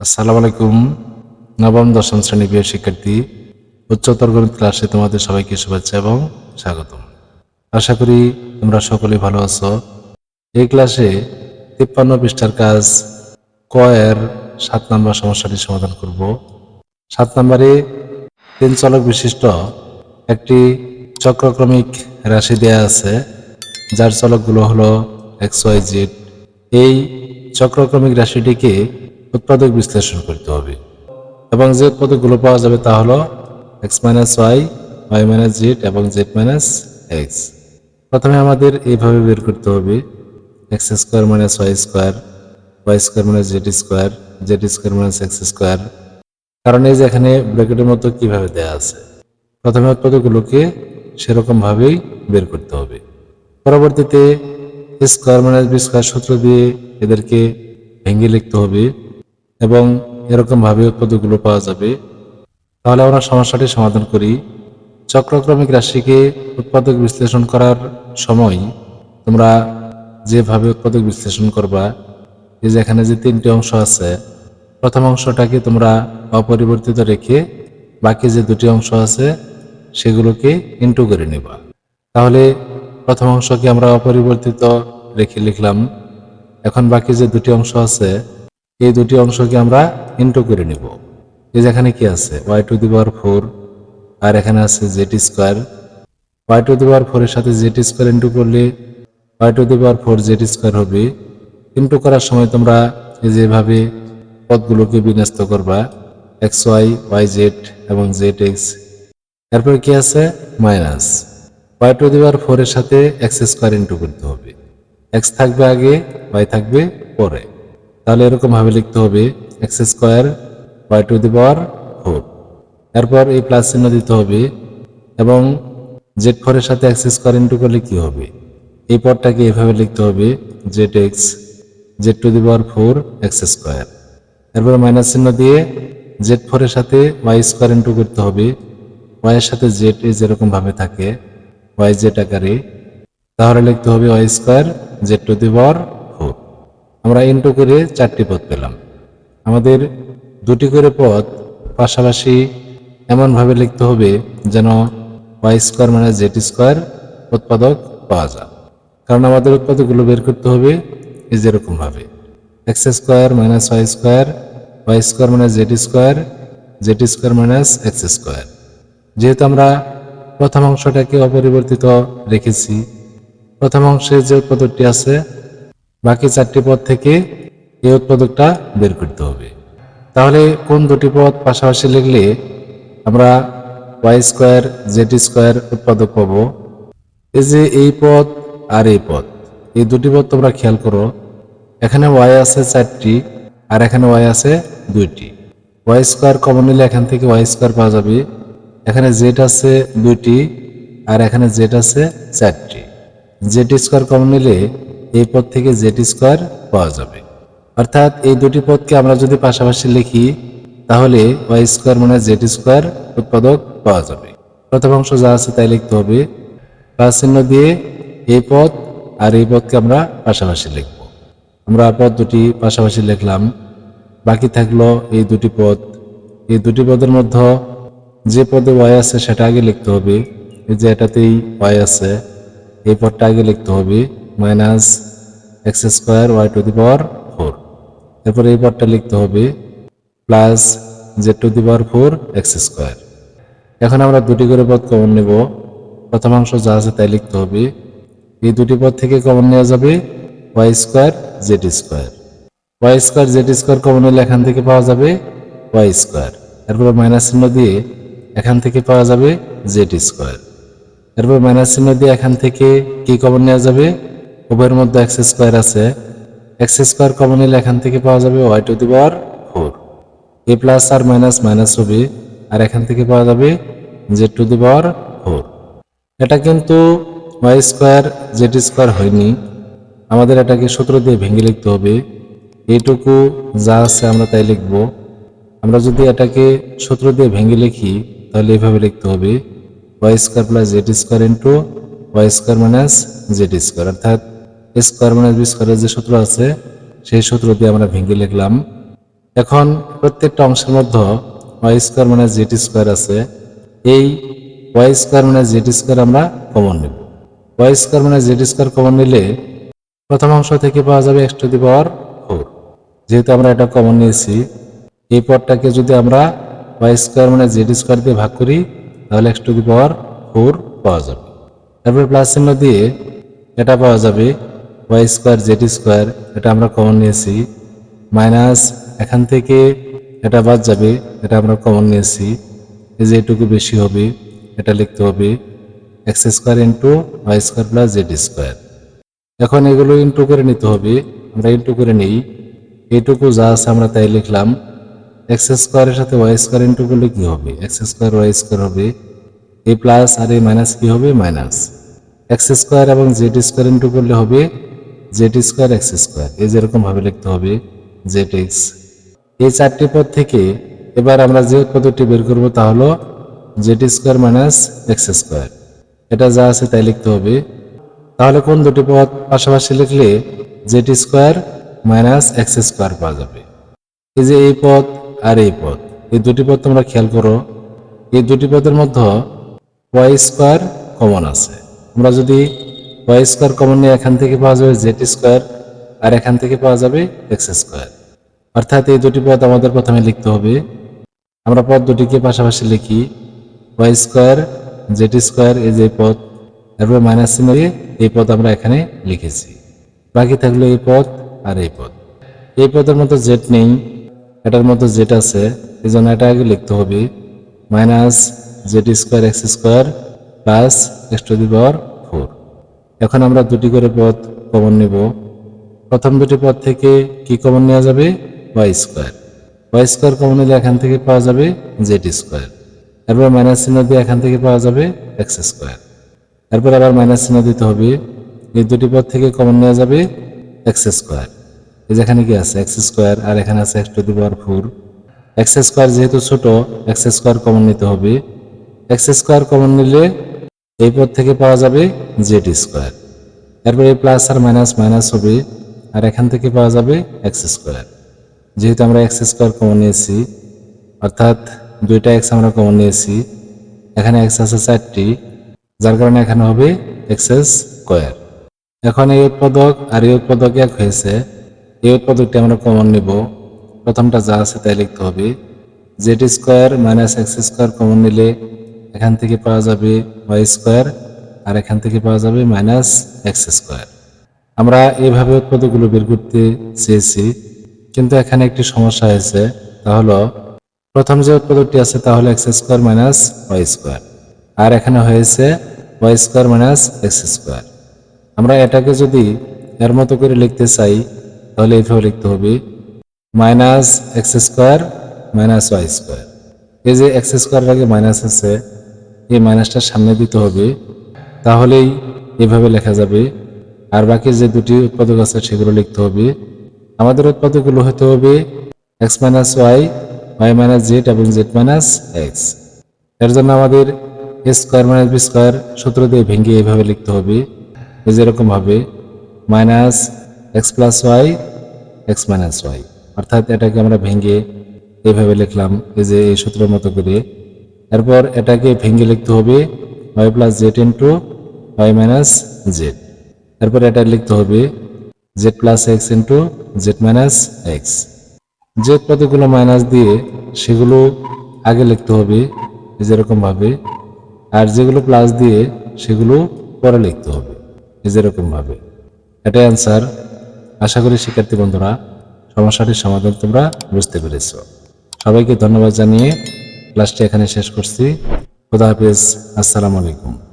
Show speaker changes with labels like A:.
A: আসসালামু আলাইকুম। নবম, দশম শ্রেণি প্রিয় শিক্ষার্থী, উচ্চতর গণিত ক্লাসে তোমাদের সবাইকে শুভেচ্ছা এবং স্বাগতম। আশা করি তোমরা সকলেই ভালো আছো। এই ক্লাসে তিপ্পান্ন পৃষ্ঠার কাজ ক এর সাত নম্বর সমস্যাটি সমাধান করব। সাত নম্বরে তিন চলক বিশিষ্ট একটি চক্রক্রমিক রাশি দেয়া আছে, যার চলকগুলো হলো এক্স, ওয়াই, জেড। এই চক্রক্রমিক রাশিটিকে উৎপাদক বিশ্লেষণ করতে হবে। এবং যে উৎপাদকগুলো পাওয়া যাবে তা হলো X minus Y Y minus Z এবং জেড মাইনাস এক্স প্রথমে আমাদের এইভাবে বের করতে হবে। X square minus Y square Y square minus Z square Z square minus X square কারণ এই যে এখানে ব্র্যাকেটের মতো কীভাবে দেয়া আছে? প্রথমে উৎপাদকগুলোকে সেরকমভাবেই বের করতে হবে। পরবর্তীতে স্কোয়ার মাইনাস বি স্কোয়ার সূত্র দিয়ে এদেরকে ভেঙে লিখতে হবে। এবং এরকম ভাবে উৎপাদকগুলো পাওয়া যাবে, তাহলে আমরা সমস্যাটি সমাধান করি। চক্রক্রমিক রাশিকে উৎপাদক বিশ্লেষণ করার সময় তোমরা যেভাবে উৎপাদক বিশ্লেষণ করবা, এই যে এখানে যে তিনটি অংশ আছে, প্রথম অংশটাকে তোমরা অপরিবর্তিত রেখে বাকি যে দুটি অংশ আছে সেগুলোকে ইন্টু করে নেবা। তাহলে প্রথম অংশকে আমরা অপরিবর্তিত রেখে লিখলাম। এখন বাকি যে দুটি অংশ আছে এই দুটি অংশকে আমরা ইন্টু করে নিব। এই যে এখানে কি আছে? Y to the power four আর এখানে আছে Z square Y to the power ফোরের সাথে জেড স্কোয়ার ইন্টু করলে Y to the power four Z square হবে। ইন্টু করার সময় তোমরা যেভাবে পদগুলোকে বিন্যস্ত করবা এক্স ওয়াই ওয়াই জেড এবং জেড এক্স এরপরে কি আছে? Minus Y to the power ফোরের সাথে এক্স স্কোয়ার ইন্টু করতে হবে। এক্স থাকবে আগে ওয়াই থাকবে পরে। তাহলে এরকম ভাবে লিখতে হবে X square Y to the power four. এরপর এই প্লাস চিহ্ন দিতে হবে এবং জেড ফোরের সাথে এক্স স্কোয়ার ইন্টু করলে কি হবে? এই পদটাকে এভাবে লিখতে হবে Z X, Z to the power four, X square. এরপর মাইনাস চিহ্ন দিয়ে জেড ফোরের সাথে ওয়াই স্কোয়ার ইন্টু করতে হবে। ওয়াই এর সাথে জেড যেরকম ভাবে থাকে, ওয়াই জেড আকারে, তাহলে লিখতে হবে y square z to the power আমরা ইন্টু করে চারটি পদ পেলাম। আমাদের দুটি করে পদ পাশাপাশি এমনভাবে লিখতে হবে যেন ওয়াই স্কোয়ার মানে জেড স্কোয়ার উৎপাদক পাওয়া যায়। কারণ আমাদের উৎপাদকগুলো বের করতে হবে এই যেরকম ভাবে x square minus y square y square minus z square z square minus x square যেহেতু আমরা প্রথম অংশটাকে অপরিবর্তিত রেখেছি, প্রথম অংশে যে উৎপাদকটি আছে বাকি চারটি পদ থেকে এই উৎপাদকটা বের করতে হবে। তাহলে কোন দুটি পদ পাশাপাশি লিখলে আমরা ওয়াই স্কোয়ার জেড স্কোয়ার উৎপাদক পাব? এই যে এই পদ আর এই পদ, এই দুটি পদ তোমরা খেয়াল করো। এখানে ওয়াই আছে চারটি আর এখানে ওয়াই আছে দুইটি। ওয়াই স্কোয়ার কমন নিলে এখান থেকে ওয়াই স্কোয়ার পাওয়া যাবে। এখানে জেড আছে দুইটি আর এখানে জেড আছে চারটি। জেড স্কোয়ার কমন নিলে এই পদ থেকে জেড স্কোয়ার পাওয়া যাবে। অর্থাৎ এই দুটি পদকে আমরা যদি পাশাপাশি লিখি, তাহলে ওয়াই স্কোয়ার মানে জেড স্কোয়ার উৎপাদক পাওয়া যাবে। প্রথম অংশ যা আছে তাই লিখতে হবে। প্লাস চিহ্ন দিয়ে এই পদ আর এই পদকে আমরা পাশাপাশি লিখব। আমরা পদ দুটি পাশাপাশি লিখলাম। বাকি থাকল এই দুটি পদ। এই দুটি পদের মধ্যে যে পদে ওয়াই আছে সেটা আগে লিখতে হবে। এই যে এটাতেই ওয়াই আছে, এই পদটা আগে লিখতে হবে। Minus x square y to the power four. এরপর এই পদটা লিখতে হবে plus z to the power four x square. এখন আমরা দুটি করে পদ কমন নেব। প্রথম অংশ যা আছে তাই লিখতে হবে। এই দুটি পদ থেকে কমন নেওয়া যাবে y square z square. Y square z square common নিলে এখান থেকে পাওয়া যাবে ওয়াই স্কোয়ার। এরপর মাইনাস চিহ্ন দিয়ে এখান থেকে পাওয়া যাবে জেড স্কোয়ার। এরপর মাইনাস চিহ্ন দিয়ে এখান থেকে কি কমন নেওয়া যাবে? উভয়ের মধ্যে এক্স স্কোয়ার আছে। এক্স স্কোয়ার কমন নিলে এখান থেকে পাওয়া যাবে y to the power four A plus আর মাইনাস মাইনাস হবে। আর এখান থেকে পাওয়া যাবে z to the power four এটা কিন্তু ওয়াই স্কোয়ার জেড স্কোয়ার হয়নি। আমাদের এটাকে সূত্র দিয়ে ভেঙে লিখতে হবে। এইটুকু যা আছে আমরা তাই লিখব। আমরা যদি এটাকে সূত্র দিয়ে ভেঙে লিখি, তাহলে এইভাবে লিখতে হবে। Y square plus z square into y square minus z square অর্থাৎ স্কোয়ার মাইনাস বি স্কোয়ারের যে সূত্র আছে, সেই সূত্র দিয়ে আমরা ভেঙে লিখলাম। এখন প্রত্যেকটা অংশের মধ্যে ওয়াই স্কোয়ার মানে জেড স্কোয়ার আছে। এই ওয়াই স্কোয়ার মানে জেড স্কোয়ার আমরা কমন নেব। ওয়াই স্কোয়ার মানে জেড স্কোয়ার কমন নিলে প্রথম অংশ থেকে পাওয়া যাবে x to the power four যেহেতু আমরা এটা কমন নিয়েছি, এই পদটাকে যদি আমরা ওয়াই স্কোয়ার মানে জেড স্কোয়ার দিয়ে ভাগ করি, তাহলে x to the power four পাওয়া যাবে। তারপরে প্লাস চিহ্ন দিয়ে এটা পাওয়া যাবে ওয়াই স্কোয়ার, জেড স্কোয়ার, এটা আমরা কমন নিয়েছি। মাইনাস এখান থেকে এটা বাদ যাবে, এটা আমরা কমন নিয়েছি। এই যে এটুকু বেশি হবে, এটা লিখতে হবে x square into y square plus z square. এখন এগুলো ইন্টু করে নিতে হবে, আমরা ইন্টু করে নিই। এইটুকু যা আছে আমরা তাই লিখলাম। এক্স স্কোয়ারের সাথে ওয়াই স্কোয়ার ইন্টু করলে কি হবে? এক্স স্কোয়ার, ওয়াই স্কোয়ার হবে। এ প্লাস আর এ মাইনাস কি হবে? মাইনাস। এক্স স্কোয়ার এবং জেড স্কোয়ার ইন্টু করলে হবে জেড স্কোয়ার এক্স স্কোয়ার এই যেরকম ভাবে লিখতে হবে জেড এক্স এই চারটি পদ থেকে এবার আমরা যে পদটি বের করব তা হলো z square minus x square এটা যা আছে তাই লিখতে হবে। তাহলে কোন দুটি পদ পাশাপাশি লিখলে z square minus x square পাওয়া যাবে। এই যে এই পদ আর এই পদ, এই দুটি পদ তোমরা খেয়াল করো। এই দুটি পদের মধ্যে ওয়াই স্কোয়ার কমন আছে। আমরা যদি ওয়াই স্কোয়ার কমন নিয়ে এখান থেকে পাওয়া যাবে জেড স্কোয়ার আর এখান থেকে পাওয়া যাবে এক্স স্কোয়ার অর্থাৎ এই দুটি পদ আমাদের প্রথমে লিখতে হবে। আমরা পদ দুটিকে পাশাপাশি লিখি। ওয়াই স্কোয়ার জেড স্কোয়ার এই যে পদ, তারপরে মাইনাস চিহ্ন দিয়ে এই পদ আমরা এখানে লিখেছি। বাকি থাকল এই পদ আর এই পদ। এই পদের মধ্যে জেড নেই, এটার মধ্যে জেড আছে এই জন্য এটা আগে লিখতে হবে। Minus z square x square plus x to the power এখন আমরা দুটি করে পদ কমন নিব। প্রথম দুটি পদ থেকে কি কমন নেওয়া যাবে? Y square y square common নিলে এখান থেকে পাওয়া যাবে জেড স্কোয়ার এরপর মাইনাস চিহ্ন দিয়ে এখান থেকে পাওয়া যাবে এক্স স্কোয়ার এরপর আবার মাইনাস চিহ্ন দিতে হবে। এই দুটি পদ থেকে কমন নেওয়া যাবে এক্স স্কোয়ার এই যেখানে কি আছে? এক্স স্কোয়ার আর এখানে আছে x to the power four x square যেহেতু ছোট এক্স স্কোয়ার কমন নিতে হবে। এক্স স্কোয়ার কমন নিলে এই পদ থেকে পাওয়া যাবে জেড স্কোয়ার এরপর এই প্লাস আর মাইনাস মাইনাস হবে আর এখান থেকে পাওয়া যাবে এক্স স্কোয়ার যেহেতু আমরা এক্স স্কোয়ার কমন নিয়েছি, অর্থাৎ দুইটা এক্স আমরা কমন নিয়েছি, এখানে এক্স আছে চারটি, যার কারণে এখানে হবে এক্স স্কোয়ার এখন এই উৎপাদক আর এই উৎপাদক এক হয়েছে, এই উৎপাদকটি আমরা কমন নিব। প্রথমটা যা আছে তাই লিখতে হবে। Z square minus x square common নিলে এখান থেকে পাওয়া যাবে ওয়াই স্কোয়ার আর এখান থেকে পাওয়া যাবে মাইনাস এক্স স্কোয়ার আমরা এইভাবে উৎপাদকগুলো বের করতে চেয়েছি, কিন্তু এখানে একটি সমস্যা হয়েছে, তা হলো প্রথম যে উৎপাদকটি আছে তা হলো x square minus y square আর এখানে হয়েছে y square minus x square আমরা এটাকে যদি এর মতো করে লিখতে চাই, তাহলে এইভাবে লিখতে হবে minus x square minus y square এই যে এক্স স্কোয়ার আগে মাইনাস আছে, এই মাইনাসটা সামনে দিতে হবে তাহলেই এভাবে লেখা যাবে। আর বাকি যে দুটি উৎপাদক আছে সেগুলো লিখতে হবে। আমাদের উৎপাদকগুলো হতে হবে x minus y y minus z এবং জেড মাইনাস এক্স। এর জন্য আমাদের a square minus b square সূত্র দিয়ে ভেঙে এইভাবে লিখতে হবে। যেরকম ভাবে minus x plus y, x minus y. অর্থাৎ এটাকে আমরা ভেঙে এইভাবে লিখলাম এই যে এই সূত্রের মতো করে। এরপর এটাকে ভেঙে লিখতে হবে y plus z into y minus z এরপর এটা লিখতে হবে z plus x into z minus x z পদগুলো মাইনাস দিয়ে সেগুলো আগে লিখতে হবে এই যেরকম ভাবে, আর যেগুলো প্লাস দিয়ে সেগুলো পরে লিখতে হবে এই যেরকম ভাবে। এটাই অ্যান্সার আশা করি শিক্ষার্থী বন্ধুরা, সমস্যাটির সমাধান তোমরা বুঝতে পেরেছ। সবাইকে ধন্যবাদ জানিয়ে ক্লাসটি এখানে শেষ করছি। খোদা হাফিজ। আসসালামু আলাইকুম।